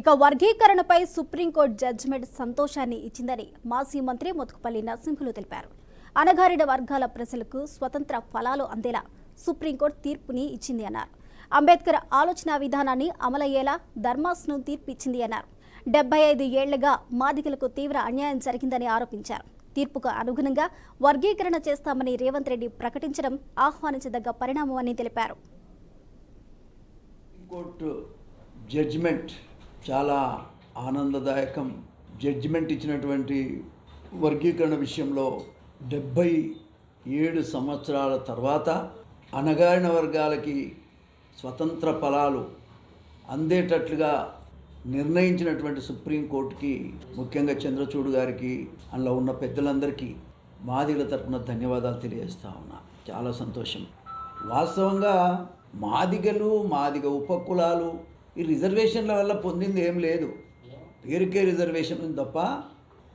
ఇక వర్గీకరణపై supreme court judgement సంతోషాన్ని ఇచ్చిందని మాజీ మంత్రి ముతుకుపల్లి నరసింహులు తెలిపారు. అణగారిన వర్గాల ప్రజలకు స్వతంత్ర ఫలాలు అందేలా సుప్రీంకోర్టు తీర్పుని ఇచ్చింది అన్నారు. అంబేద్కర్ ఆలోచన విధానాన్ని అమలయ్యేలా ధర్మాసనం తీర్పు ఇచ్చింది అన్నారు. డెబ్బై ఐదు ఏళ్ళుగా మాదిగలకు తీవ్ర అన్యాయం జరిగిందని ఆరోపించారు. తీర్పుకు అనుగుణంగా వర్గీకరణ చేస్తామని రేవంత్ రెడ్డి ప్రకటించడం ఆహ్వానించదగ్గ పరిణామమని తెలిపారు. జడ్జిమెంట్ చాలా ఆనందదాయకం. జడ్జిమెంట్ ఇచ్చినటువంటి వర్గీకరణ విషయంలో డెబ్భై ఏడు సంవత్సరాల తర్వాత అణగారిన వర్గాలకి స్వతంత్ర ఫలాలు అందేటట్లుగా నిర్ణయించినటువంటి సుప్రీంకోర్టుకి ముఖ్యంగా చంద్రచూడు గారికి అందులో ఉన్న పెద్దలందరికీ మాదిగల తరఫున ధన్యవాదాలు తెలియజేస్తా ఉన్నా. చాలా సంతోషం. వాస్తవంగా మాదిగలు మాదిగ ఉపకులాలు ఈ రిజర్వేషన్ల వల్ల పొందింది ఏం లేదు. పేరుకే రిజర్వేషన్ ఉంది తప్ప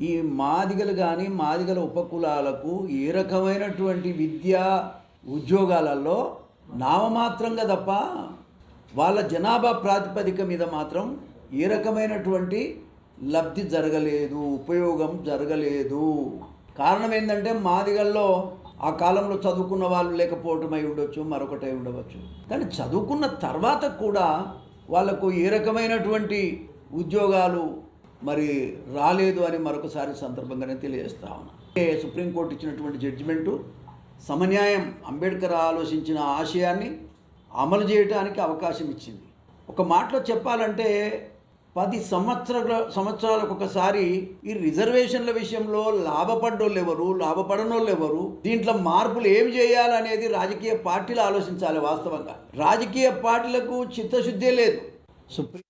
ఈ మాదిగలు కానీ మాదిగల ఉపకులాలకు ఏ రకమైనటువంటి విద్యా ఉద్యోగాలలో నామమాత్రంగా తప్ప వాళ్ళ జనాభా ప్రాతిపదిక మీద మాత్రం ఏ రకమైనటువంటి లబ్ధి జరగలేదు ఉపయోగం జరగలేదు. కారణం ఏంటంటే మాదిగల్లో ఆ కాలంలో చదువుకున్న వాళ్ళు లేకపోవటం అయి ఉండొచ్చు మరొకటి అయి ఉండవచ్చు. కానీ చదువుకున్న తర్వాత కూడా వాళ్ళకు ఏ రకమైనటువంటి ఉద్యోగాలు మరి రాలేదు అని మరొకసారి సందర్భంగానే తెలియజేస్తా ఉన్నా. సుప్రీంకోర్టు ఇచ్చినటువంటి జడ్జిమెంటు సమన్యాయం అంబేద్కర్ ఆలోచించిన ఆశయాన్ని అమలు చేయడానికి అవకాశం ఇచ్చింది. ఒక మాటలో చెప్పాలంటే పది సంవత్సరాల సంవత్సరాలకు ఒకసారి ఈ రిజర్వేషన్ల విషయంలో లాభపడ్డోళ్ళు ఎవరు లాభపడనోళ్ళు ఎవరు దీంట్లో మార్పులు ఏమి చేయాలనేది రాజకీయ పార్టీలు ఆలోచించాలి వాస్తవంగా. రాజకీయ పార్టీలకు చిత్తశుద్ధే లేదు. సుప్రీం